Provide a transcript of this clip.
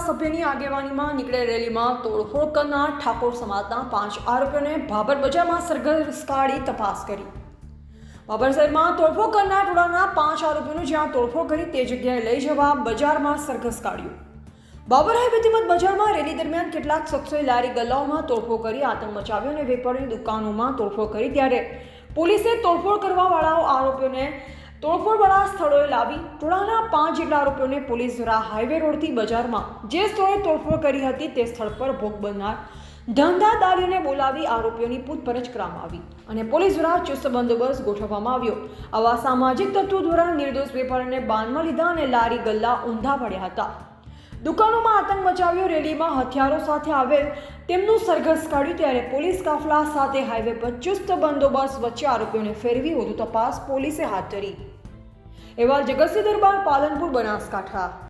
ધારાસભ્યની આગેવાનીમાં નીકળે રેલીમાં તોડફોડ કરનાર ઠાકોર સમાજના પાંચ આરોપીઓને ભાભર બજારમાં સરઘસ કાઢી તપાસ કરી. બાબર શહેરમાં તોડફોડ કરનાર ટોળાના પાંચ આરોપીઓને જ્યાં તોડફોડ કરી તે જગ્યાએ લઈ જવા બજારમાં સરઘસ કાઢ્યું. બાબર હાઈવે તેમજ બજારમાં રેલી દરમિયાન કેટલાક શખ્સોએ લારી ગલ્લાઓમાં તોડફોડ કરી આતંક મચાવ્યો અને વેપારની દુકાનોમાં તોડફોડ કરી ત્યારે પોલીસે તોડફોડ કરવાવાળા આરોપીઓને તોડફોડવાળા સ્થળોએ લાવી ટોળાના પાંચ જેટલા આરોપીઓને પોલીસ દ્વારા હાઈવે રોડથી બજારમાં જે સ્થળે તોડફોડ કરી હતી તે સ્થળ પર ભોગ બનનાર ધંધાદારીઓને બોલાવી આરોપીઓની પૂછપરછ કરવામાં આવી અને પોલીસ દ્વારા ચુસ્ત બંદોબસ્ત ગોઠવવામાં આવ્યો. આવા સામાજિક તત્વો દ્વારા નિર્દોષ વેપારીને બાનમાં લીધા અને લારી ગલ્લા ઊંધા પડ્યા હતા. દુકાનોમાં આતંક મચાવ્યો, રેલીમાં હથિયારો સાથે આવેલ તેમનું સરઘસ કાઢ્યું ત્યારે પોલીસ કાફલા સાથે હાઈવે પર ચુસ્ત બંદોબસ્ત વચ્ચે આરોપીઓને ફેરવી વધુ તપાસ પોલીસે હાથ ધરી. એવા જગતસિંહ દરબાર પાલનપુર બનાસકાંઠા.